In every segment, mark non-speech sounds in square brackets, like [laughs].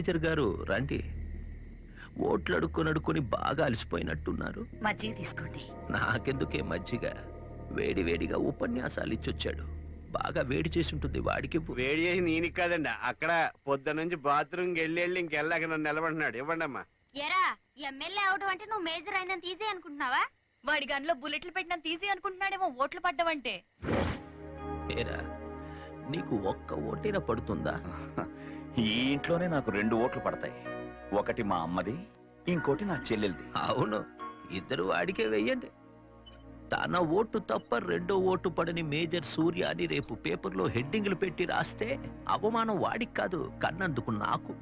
Major గారు రండి. ఓట్లు అడుక్కొని అడుక్కొని బాగా అలసిపోయినట్టున్నారు. మజ్జిగ తీసుకోండి. నాకెందుకే మజ్జిగ? వేడి వేడిగా ఉపన్యాసాలు ఇచ్చొచ్చాడు. బాగా వేడి చేసి ఉంటుంది వాడికి. వేడి చేసి నేనికి కాదండి అక్కడ పొద్దు నుంచి బాత్రూమ్కి వెళ్ళి వెళ్ళి ఇంకెళ్ళాక నన్ను నిలబడినాడు. ఇవ్వండి అమ్మా. ఎరా ఎమ్మెల్యే అవడం అంటే నువ్వు మేజర్ అయినంత ఈజీ అనుకుంటున్నావా? వాడి గన్లో బుల్లెట్లు పెట్టిన తీసి అనుకుంటున్నాడేమో ఓట్లు పడ్డవంటే. ఏరా నీకు ఒక్క ఓటేన పడుతుందా? ఈ ఇంట్లోనే నాకు రెండు ఓట్లు పడతాయి. ఒకటి మా అమ్మది ఇంకోటి నా చెల్లెలది. అవును ఇద్దరు వాడికే వెయ్యండి. తన ఓటు తప్ప రెండో ఓటు పడని మేజర్ సూర్య అని రేపు పేపర్లో హెడ్డింగ్లు పెట్టి రాస్తే అవమానం వాడికి కాదు కన్నందుకు నాకు.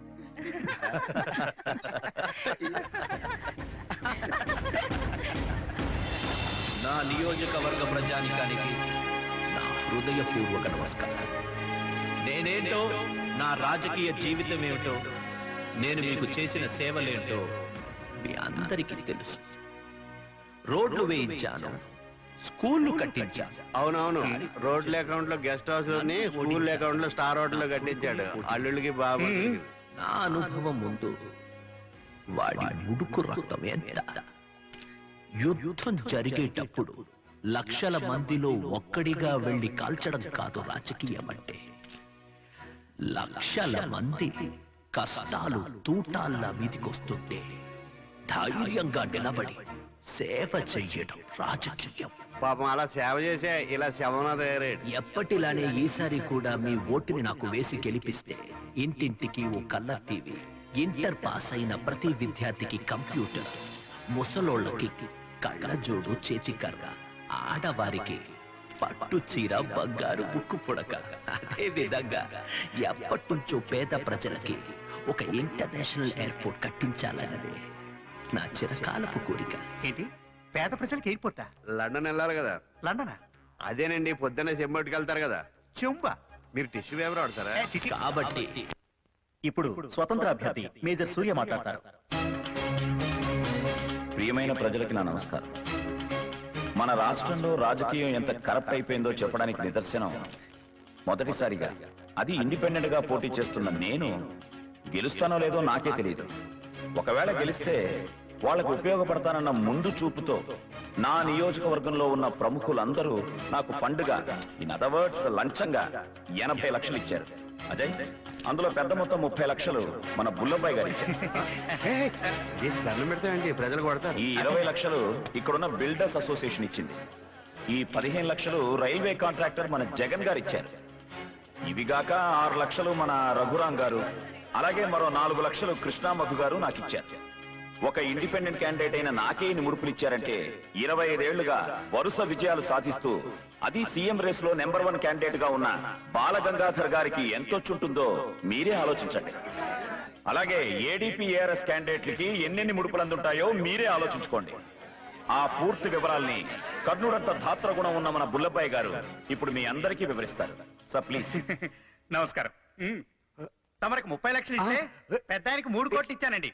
నా నియోజకవర్గ ప్రజానికానికి నా హృదయపూర్వక నమస్కారం నేనేంటో నా రాజకీయ జీవితం ఏమిటో నేను మీకు చేసిన సేవలేంటో మీ అందరికీ తెలుసు. రోడ్లు వేయించాను స్కూళ్ళు కట్టించాను. అవునవును. రోడ్ల అకౌంట్లో గెస్ట్ హౌస్లోని స్కూల్ అకౌంట్లో స్టార్ హోటల్లో కట్టించాడు. అల్లుళ్ళకి బాబు నా అనుభవం ముందు వాడి ముడుకు రక్తం ఎంత? యుద్ధం జరిగేటప్పుడు లక్షల మందిలో ఒక్కడిగా వెళ్ళి కాల్చడం కాదు రాజకీయం అంటే. లక్షల మంది కష్టాలు తూటాల్లా మీదికొస్తుంటే ధైర్యంగా నిలబడి సేవ చెయ్యడం రాజకీయం. పాపం అలా సేవ చేసే ఇలా శవన ఎప్పటిలానే ఈసారి కూడా మీ ఓటుని నాకు వేసి గెలిపిస్తే ఇంటింటికి ఓ కలర్ టీవీ ఇంటర్ పాస్ అయిన ప్రతి విద్యార్థికి కంప్యూటర్ ముసలోళ్ళకి కళ్ళజోడు చేతికర్ర ఆడవారికి పట్టు చీర బంగారు ముక్కు పుడక. అదే విధంగా ఎప్పటి నుంచో పేద ప్రజలకి ఒక ఇంటర్నేషనల్ ఎయిర్పోర్ట్ కట్టించాలన్నదే నా చిరకాలపు కోరిక. ఏంటి? పేద ప్రజలకు ఎయిర్పోర్టా? లండన్ వెళ్ళాలి కదా. లండనా? అదేనండి పొద్దున్నే చెంబట్టుకు వెళ్తారు కదా. చెంబా? మీరు టిష్యూ పేపర్ చిచి. కాబట్టి. ఇప్పుడు స్వతంత్ర అభ్యర్థి మేజర్ సూర్య మాట్లాడతారు. ప్రియమైన ప్రజలకి నా నమస్కారం. మన రాష్ట్రంలో రాజకీయం ఎంత కరప్ట్ అయిపోయిందో చెప్పడానికి నిదర్శనం మొదటిసారిగా. అది ఇండిపెండెంట్గా పోటీ చేస్తున్న నేను గెలుస్తానో లేదో నాకే తెలియదు ఒకవేళ గెలిస్తే వాళ్ళకు ఉపయోగపడతానన్న ముందు చూపుతో నా నియోజకవర్గంలో ఉన్న ప్రముఖులందరూ నాకు ఫండ్గా ఇన్ అదర్ వర్డ్స్ లంచంగా ఎనభై లక్షలు ఇచ్చారు. అజయ్ అందులో పెద్ద మొత్తం ముప్పై లక్షలు మన బుల్లబాయ్ గారు [laughs] దండం పెడతామండి ప్రజలు కొడతారు. ఈ ఇరవై లక్షలు ఇక్కడున్న బిల్డర్స్ అసోసియేషన్ ఇచ్చింది. ఈ పదిహేను లక్షలు రైల్వే కాంట్రాక్టర్ మన జగన్ గారు ఇచ్చారు. ఇవిగాక ఆరు లక్షలు మన రఘురాం గారు అలాగే మరో నాలుగు లక్షలు కృష్ణామధు గారు నాకు ఇచ్చారు. ఒక ఇండిపెండెంట్ క్యాండిడేట్ అయిన నాకే ఇన్ని ముడుపులు ఇచ్చారంటే ఇరవై ఐదేళ్ళుగా వరుస విజయాలు సాధిస్తూ అది సీఎం రేస్లో నెంబర్ వన్ క్యాండిడేట్గా ఉన్న బాలగంగాధర్ గారికి ఎంతొచ్చుంటుందో మీరే ఆలోచించండి. అలాగే ఏడీపీఏఆర్ఎస్ క్యాండిడేట్లకి ఎన్నెన్ని ముడుపులు అందుంటాయో మీరే ఆలోచించుకోండి. ఆ పూర్తి వివరాల్ని కర్ణుడంత ధాత్ర గుణం ఉన్న మన బుల్లబ్బాయి గారు ఇప్పుడు మీ అందరికీ వివరిస్తారు. Sir please. నమస్కారం. తమరికి ముప్పై లక్షలు ఇస్తే పెద్ద ఆయనకి మూడు కోట్లు ఇచ్చానండి.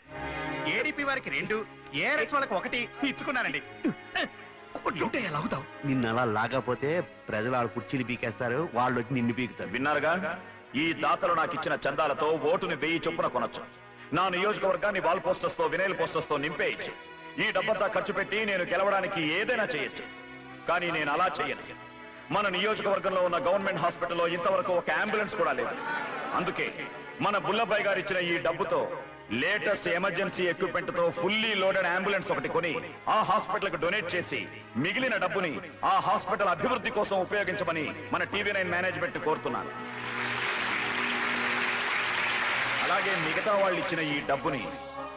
ఏడీపీ వారికి రెండు ఏఆర్ఎస్ వాళ్ళకి ఒకటి ఇచ్చుకున్నానండి. కొట్టుంటే ఎలా అవుతావు? నిన్ను అలా లాగపోతే ప్రజలు వాళ్ళ కుర్చీలు పీకేస్తారు వాళ్ళు వచ్చి నిన్ను పీకుతారు. విన్నారుగా? ఈ దాతలు నాకు ఇచ్చిన చందాలతో ఓటుని వెయ్యి చొప్పున కొనొచ్చు. నా నియోజకవర్గాన్ని వాల్ పోస్టర్స్తో వినైల్ పోస్టర్స్తో నింపేయచ్చు. ఈ డబ్బంతా ఖర్చు పెట్టి నేను గెలవడానికి ఏదైనా చేయొచ్చు. కానీ నేను అలా చేయను. మన నియోజకవర్గంలో ఉన్న గవర్నమెంట్ హాస్పిటల్లో ఇంతవరకు ఒక అంబులెన్స్ కూడా లేదు. అందుకే మన బుల్లబాయ్ గారు ఇచ్చిన ఈ డబ్బుతో లేటెస్ట్ ఎమర్జెన్సీ ఎక్విప్మెంట్తో ఫుల్లీ లోడెడ్ అంబులెన్స్ ఒకటి కొని ఆ హాస్పిటల్కు డొనేట్ చేసి మిగిలిన డబ్బుని ఆ హాస్పిటల్ అభివృద్ధి కోసం ఉపయోగించమని మన టీవీ నైన్ మేనేజ్మెంట్ కోరుతున్నాను. అలాగే మిగతా వాళ్ళు ఇచ్చిన ఈ డబ్బుని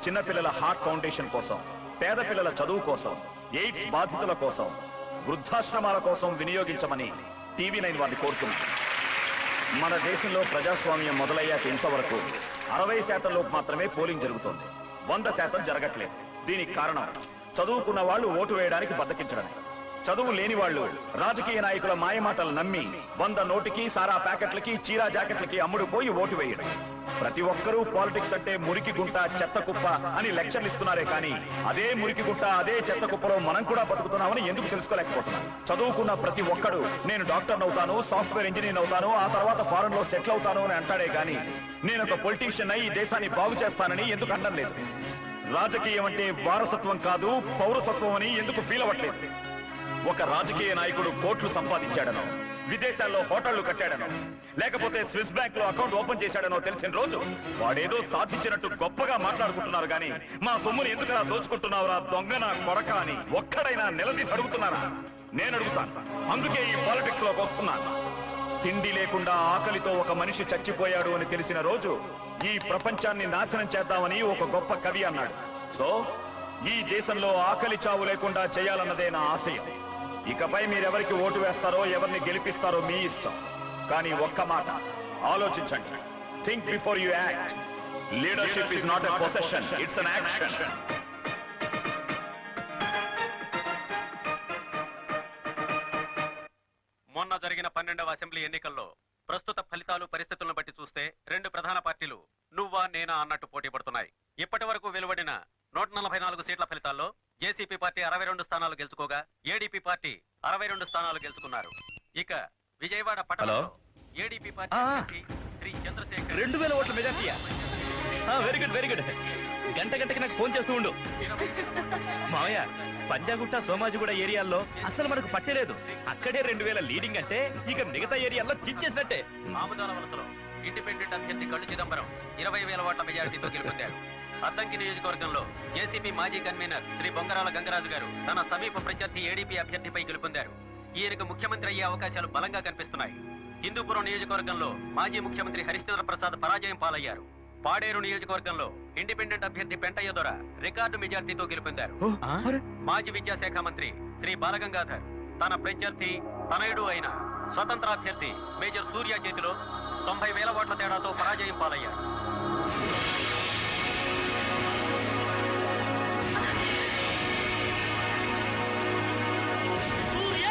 చిన్నపిల్లల హార్ట్ ఫౌండేషన్ కోసం పేద పిల్లల చదువు కోసం ఎయిడ్స్ బాధితుల కోసం వృద్ధాశ్రమాల కోసం వినియోగించమని టీవీ నైన్ వారిని కోరుతున్నాను. మన దేశంలో ప్రజాస్వామ్యం మొదలయ్యాక ఇంతవరకు అరవై శాతం లోపు మాత్రమే పోలింగ్ జరుగుతోంది. వంద శాతం జరగట్లేదు. దీనికి కారణం చదువుకున్న వాళ్ళు ఓటు వేయడానికి బద్దకించడమే. చదువు లేని వాళ్ళు రాజకీయ నాయకుల మాయమాటలు నమ్మి వంద నోటికి సారా ప్యాకెట్లకి చీరా జాకెట్లకి అమ్ముడు పోయి ఓటు వేయడం. ప్రతి ఒక్కరూ పాలిటిక్స్ అంటే మురికి గుంట చెత్త కుప్ప అని లెక్చర్లు ఇస్తున్నారే కానీ అదే మురికి గుంట అదే చెత్త కుప్పలో మనం కూడా బతుకుతున్నామని ఎందుకు తెలుసుకోలేకపోతున్నాం? చదువుకున్న ప్రతి ఒక్కడు నేను డాక్టర్ అవుతాను సాఫ్ట్వేర్ ఇంజనీర్ అవుతాను ఆ తర్వాత ఫారెన్లో సెటిల్ అవుతాను అని అంటాడే కానీ నేను ఒక పొలిటీషియన్ అయి ఈ దేశాన్ని బాగు చేస్తానని ఎందుకు అనడం లేదు? రాజకీయం అంటే వారసత్వం కాదు పౌరసత్వం అని ఎందుకు ఫీల్ అవ్వట్లేదు? ఒక రాజకీయ నాయకుడు కోట్లు సంపాదించాడనో విదేశాల్లో హోటళ్ళు కట్టాడనో లేకపోతే స్విస్ బ్యాంక్లో అకౌంట్ ఓపెన్ చేశాడనో తెలిసిన రోజు వాడేదో సాధించినట్టు గొప్పగా మాట్లాడుకుంటున్నారు గాని మా సొమ్ముని ఎందుకలా దోచుకుంటున్నావురా దొంగ నా కొడక అని ఒక్కడైనా నిలదీసి అడుగుతున్నారా? నేను అడుగుతాను. అందుకే ఈ పాలిటిక్స్లోకి వస్తున్నాను. తిండి లేకుండా ఆకలితో ఒక మనిషి చచ్చిపోయాడు అని తెలిసిన రోజు ఈ ప్రపంచాన్ని నాశనం చేద్దామని ఒక గొప్ప కవి అన్నాడు. సో ఈ దేశంలో ఆకలి చావు లేకుండా చేయాలన్నదే నా ఆశయం. ఇకపై మీరెవరికి ఓటు వేస్తారో ఎవరిని గెలిపిస్తారో మీ ఇష్టం. కానీ ఒక్క మాట ఆలోచించండి. Think before you act leadership is not a possession it's an action మొన్న జరిగిన పన్నెండవ అసెంబ్లీ ఎన్నికల్లో ప్రస్తుత ఫలితాలు పరిస్థితులను బట్టి చూస్తే రెండు ప్రధాన పార్టీలు నువ్వా నేనా అన్నట్టు పోటీ పడుతున్నాయి ఇప్పటి వరకు వెలువడిన నూట నలభై నాలుగు సీట్ల ఫలితాల్లో జేసీపీ పార్టీ అరవై రెండు స్థానాలు గెలుచుకోగా ఏడీపీ పార్టీ అరవై రెండు స్థానాలు గెలుచుకున్నారు. ఇక విజయవాడ పట్టణంలో ఏడీపీ పార్టీ శ్రీ చంద్రశేఖర్ రెండు వేల ఓట్ల మెజార్టీయా? వెరీ గుడ్ వెరీ గుడ్ గంట గంటకి నాకు ఫోన్ చేస్తూ ఉండు. మావయ్య పంజాగుట్ట సోమాజిగూడ ఏరియాల్లో అసలు మనకు పట్టలేదు అక్కడే రెండు వేల లీడింగ్ అంటే ఇక మిగతా ఏరియాల్లో చించేసినట్టే. ఆముదాల వలసలో ఇండిపెండెంట్ అభ్యర్థి కళ్ళు చిదంబరం ఇరవై వేల ఓట్ల మెజారిటీతో గెలుపొందారు అద్దంకి నియోజకవర్గంలో జేసీపీ మాజీ కన్వీనర్ శ్రీ బొంగరాల గంగరాజు గారు తన సమీప ప్రత్యర్థి ఏడీపీ అభ్యర్థిపై గెలుపొందారు. ఈయనకు ముఖ్యమంత్రి అయ్యే అవకాశాలు బలంగా కనిపిస్తున్నాయి. హిందూపురం నియోజకవర్గంలో మాజీ ముఖ్యమంత్రి హరిశ్చంద్ర ప్రసాద్ పరాజయం పాలయ్యారు. పాడేరు నియోజకవర్గంలో ఇండిపెండెంట్ అభ్యర్థి పెంటయ్య దొర రికార్డు మెజార్టీతో గెలుపొందారు. మాజీ విద్యాశాఖ మంత్రి శ్రీ బాలగంగాధర్ తన ప్రత్యర్థి తనయుడు అయిన స్వతంత్ర అభ్యర్థి మేజర్ సూర్య చేతిలో తొంభై వేల ఓట్ల తేడాతో పరాజయం పాలయ్యారు సూర్య!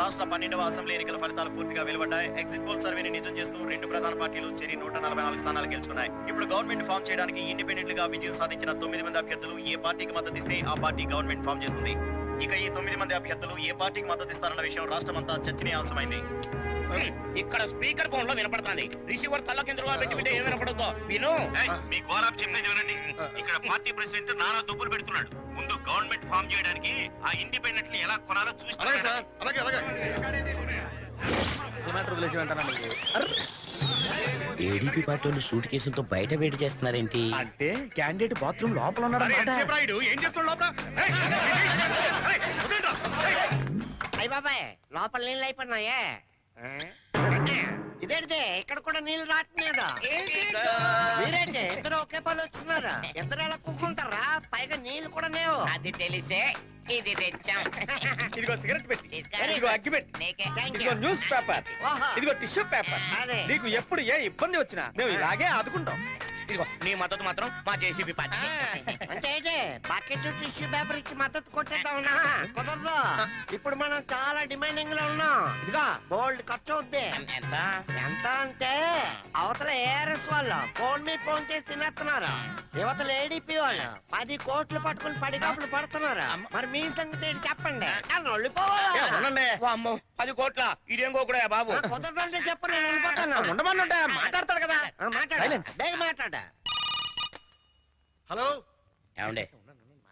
రాష్ట్ర పన్నెండవ అసెంబ్లీ ఎన్నికల ఫలితాలు పూర్తిగా వెలువడ్డాయి. ఎగ్జిట్ పోల్ సర్వేని నిజం చేస్తూ రెండు ప్రధాన పార్టీలు చేరి నూట నలభై నాలుగు స్థానాలు గెలుచుకున్నాయి. ఇప్పుడు గవర్నమెంట్ ఫామ్ చేయడానికి ఇండిపెండెంట్గా విజయం సాధించిన తొమ్మిది మంది అభ్యర్థులు ఏ పార్టీకి మద్దతు ఇస్తే ఆ పార్టీ గవర్నమెంట్ ఫామ్ చేస్తుంది. ఇక ఈ తొమ్మిది మంది అభ్యర్థులు ఏ పార్టీకి మద్దతు ఇస్తారన్న విషయం రాష్ట్రమంతా చర్చనీయాంశమైంది. ఇక్కడ స్పీకర్ ఫోన్లో వినపడుతుంది రిసీవర్ తల్ల కిందగా పెట్టి వింటే ఏం వినపడదో విను మీ గోరాబ్ చెప్పేది వినండి ఇక్కడ పార్టీ ప్రెసిడెంట్ నానా దుబ్బులు పెడుతున్నాడు ముందు గవర్నమెంట్ ఫామ్ చేయడానికి ఆ ఇండిపెండెంట్ని ఎలా కొనాలో చూసి అలాగే అలాగే ఏడీపీ పార్టీ వాళ్ళు సూట్ కేసులతో బయట వేడి చేస్తున్నారేంటి అంటే క్యాండిడేట్ బాత్రూమ్ లోపల ఉన్నాడు ఏం చేస్తున్నాడు లోపల ఏయ్, ఏయ్, వదిలేండ్రా. ఏయ్. అయ్య బాబాయ్ లోపల నీళ్ళు అయిపోయినాయే ఆ? ఇదేంటిది? ఇక్కడ కూడా నీళ్ళు రావట్లేదు మీరేంటి? ఇద్దరు ఒకే పని వచ్చినారా? ఇద్దరు ఎలా కూర్చుంటారా? పైగా నీళ్ళు కూడా లేవు. అది తెలిసే. ఇది తెచ్చాం. [laughs] ఇదిగో సిగరెట్ పెట్టి. ఇదిగో అగ్గి పెట్టి. ఇదిగో. News paper. ఇదిగో టిష్యూ పేపర్. అదే. నీకు ఎప్పుడు ఏ ఇబ్బంది వచ్చినా మేము ఇలాగే ఆదుకుంటాం. ఇదిగో నీ మద్దతు మాత్రం మా జేసీబీ పార్టీ. అంటే బకెట్ టిష్యూ పేపర్ ఇచ్చి మద్దతు కొట్టేద్దామన్నా? కుదరదు. ఇప్పుడు మనం చాలా డిమాండింగ్లో ఉన్నాం. ఇదిగా గోల్డ్ ఖర్చు అవుద్ది. ఎంత? ఎంత అంటే అవతల ఏఆర్ఎస్ వాళ్ళు ఫోన్ మీద ఫోన్ చేసి తినేస్తున్నారు. యువతల ఏడీపీ వాళ్ళు పది కోట్లు పట్టుకుని పడిగాపులు పడుతున్నారు. మరి మీ సంగతి చెప్పండి. అమ్మో పది కోట్ల? ఇదేం కూడా బాబు? కుదరదంటే చెప్పు నేను వెళ్ళిపోతాను. మాట్లాడతాడు కదా. మాట్లాడు. మాట్లాడ. హలో? ఏమండే?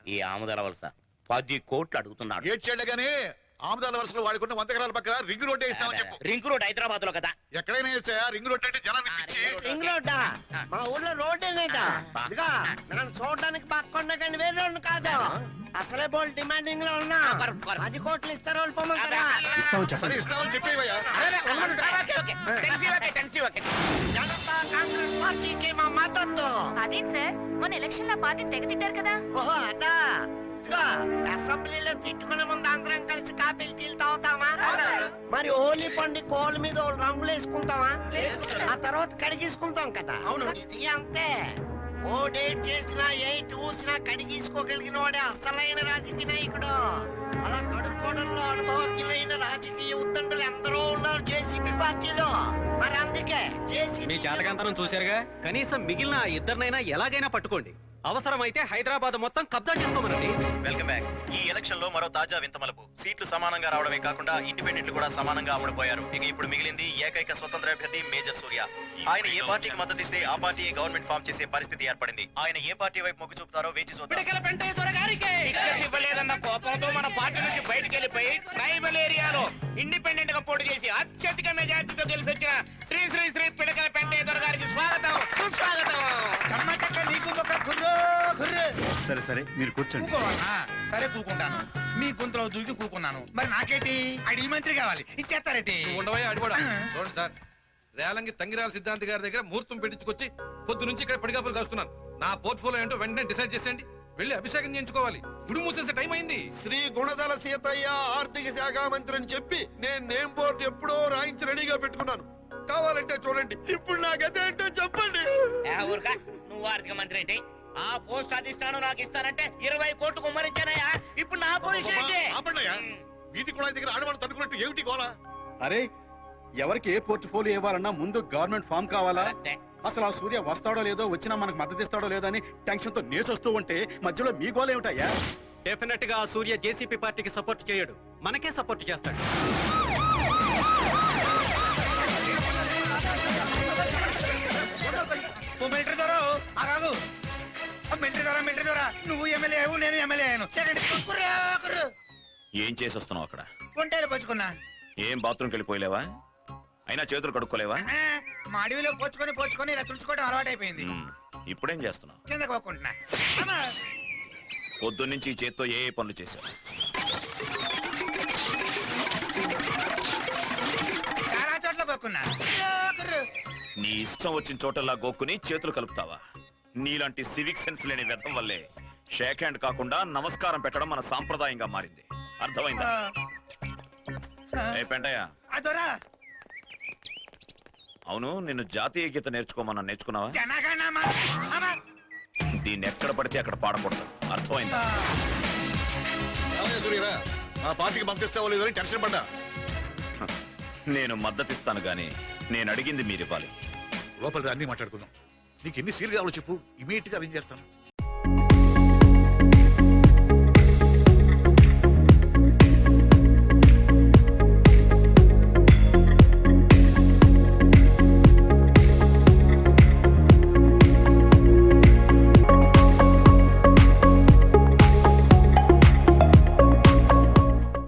ఈ ఆముదల వలస పది కోట్లు అడుగుతున్నాడు. ఏడ్చాడు గానీ? ఆమదాల వరుసలో వాడుకున్న వంద ఎకరాల పక్కన రింగ్ రోడ్ ఇస్తామని చెప్పు. రింక్ రోడ్ హైదరాబాద్లో కదా. ఎక్కడైనా రింగ్ రోడ్ అంటే రింగ్ రోడ్డా? మా ఊర్లో రోడ్ ఇదిగా చూడడానికి పక్కన కానీ వేరే రోడ్డు కాదు. అసలే బోల్ డిమాండింగ్లో ఉన్నా. పది కోట్లు ఇస్తారు వాళ్ళు పొమ్మంటారా? సరే ఇస్తామని చెప్పేవయ్యా జనతా కాంగ్రెస్ పార్టీకి మా మద్దతు. అదేం సార్ మొన్న ఎలక్షన్లో పార్టీ తెగ తిట్టారు కదా. ఓహో అదా. ఇదిగో అసెంబ్లీలో తిట్టుకునే ముందు పండుగ కోళ్ళ మీద రంగులు వేసుకుంటామా ఆ తర్వాత కడిగేసుకుంటాం కదా. అవును. ఇది అంతే. ఓ డేట్ చేసినా ఎయిట్ ఊసినా కడిగేసుకోగలిగిన వాడే అసలైన రాజకీయ నాయకుడు. అలా కడుక్కోవడంలో అనుభవజ్ఞులైన రాజకీయ ఉద్దండులు ఎందరో ఉన్నారు జేసీపీ పార్టీలో. మరి అందుకే జేసీపీ మీ జాతకంతరం చూశారుగా? కనీసం మిగిలిన ఇద్దరినైనా ఎలాగైనా పట్టుకోండి. అవసరమైతే హైదరాబాద్ మొత్తం కబ్జా చేసుకోమనండి. Welcome back. ఈ ఎలక్షన్లో మరో తాజా వింత మలుపు. సీట్లు సమానంగా రావడమే కాకుండా ఇండిపెండెంట్లు కూడా సమానంగా అమ్ముడుపోయారు. ఇక ఇప్పుడు మిగిలింది ఏకైక స్వతంత్ర అభ్యర్థి మేజర్ సూర్య. ఆయన ఏ పార్టీకి మద్దతు ఇస్తే ఆ పార్టీ గవర్నమెంట్ ఫామ్ చేసే పరిస్థితి ఏర్పడింది? ఆయన ఏ పార్టీ వైపు మొగ్గు చూపుతారో వేచి చూద్దాం. కోపంతో మన పార్టీ నుంచి బయటికి వెళ్ళిపోయి ట్రైబల్ ఏరియాలో ఇండిపెండెంట్గా పోటీ చేసి అత్యధిక మెజార్టీతో గెలిచి వచ్చిన శ్రీ శ్రీ శ్రీ పిడకల సరే సరే మీరు కూర్చోండి. సరే కూకుంటాను. మీ గుంతలో దూకి కూకున్నాను. మరి నాకేంటి? అడిగి మంత్రి కావాలి. ఇచ్చేస్తారేంటి? అడిగోడా చూడండి సార్ రేలంగి తంగిరాల సిద్ధాంతి గారి దగ్గర ముహూర్తం పెట్టించుకొచ్చి పొద్దు నుంచి ఇక్కడ పడిగాపులు కాస్తున్నాను. నా పోర్ట్ఫోలియో ఏంటో వెంటనే డిసైడ్ చేసేయండి. వెళ్ళి అభిషేకం చేయించుకోవాలి. గుడి మూసేసే టైం అయింది. శ్రీ గుణదల సీతయ్య ఆర్థిక శాఖ మంత్రి అని చెప్పి నేను నేమ్ బోర్డు ఎప్పుడో రాయించి రెడీగా పెట్టుకున్నాను. కావాలంటే చూడండి. ఇప్పుడు నా గత ఏంటో చెప్పండి. ఊరుకా? నువ్వు ఆర్థిక మంత్రి ఏంటి? ఆ పోస్ట్ అధిష్టానం నాకు ఇస్తానంటే ఇరవై కోట్లు కుమ్మరించానయ్యా. ఇప్పుడు నా పొజిషన్ ఏంటి ఆపండియా వీధి కూడా దగ్గర ఆడవాళ్ళు తట్టుకున్నట్టు ఏమిటి గోలా? అరే ఎవరికి ఏ పోర్ట్ఫోలియో ఇవ్వాలన్నా ముందు గవర్నమెంట్ ఫామ్ కావాలా. అసలు ఆ సూర్య వస్తాడో లేదో వచ్చినా మనకు మద్దతు ఇస్తాడో లేదో అని టెన్షన్తో నేసొస్తూ ఉంటే మధ్యలో మీ గోల్ ఏమిటయ్యా డెఫినెట్గా ఆ సూర్య జేసీపీ పార్టీకి సపోర్ట్ చేయడు. మనకే సపోర్ట్ చేస్తాడు. నువ్వు ఎమ్మెల్యే నేను ఎమ్మెల్యే. ఏం చేసి వస్తున్నావు అక్కడ? గుంటేలు పోచుకున్నా. ఏం బాత్రూమ్కి వెళ్ళిపోయలేవా? అయినా చేతులు కడుక్కోలేవా? మా అడవిలో పోచుకొని పోచుకొని ఇలా తుడుచుకోవడం అలవాటైపోయింది. ఇప్పుడేం చేస్తున్నావు? కింద పోకుంటున్నా. పొద్దున్నుంచి చేత్తో ఏ ఏ పనులు చేశావు? చాలా చోట్ల పోకున్నా. నీ ఇష్టం వచ్చిన చోటల్లా గోక్కుని చేతులు కలుపుతావా? నీలాంటి సివిక్ సెన్స్ లేని వ్యర్థం వల్లే షేక్ హ్యాండ్ కాకుండా నమస్కారం పెట్టడం మన సాంప్రదాయంగా మారింది. అర్థమైందా? ఏ పెంటయ్య? ఆ దొరా అవును నిన్ను జాతీయ గీత నేర్చుకోమన్నా నేర్చుకున్నావా? జనగణమా అమ్మా. దీన్ని ఎక్కడ పడితే అక్కడ పాడకూడదు. అర్థమైందా? మా పార్టీకి పంపిస్తావో టెన్షన్ పడ్డా? నేను మద్దతిస్తాను గాని నేను అడిగింది మీరు ఇవ్వాలి లోపల అన్ని మాట్లాడుకుందాం. నీకు ఎన్ని సీలు కావాలో చెప్పు. ఇమీడియట్గా అరేంజ్ చేస్తాను.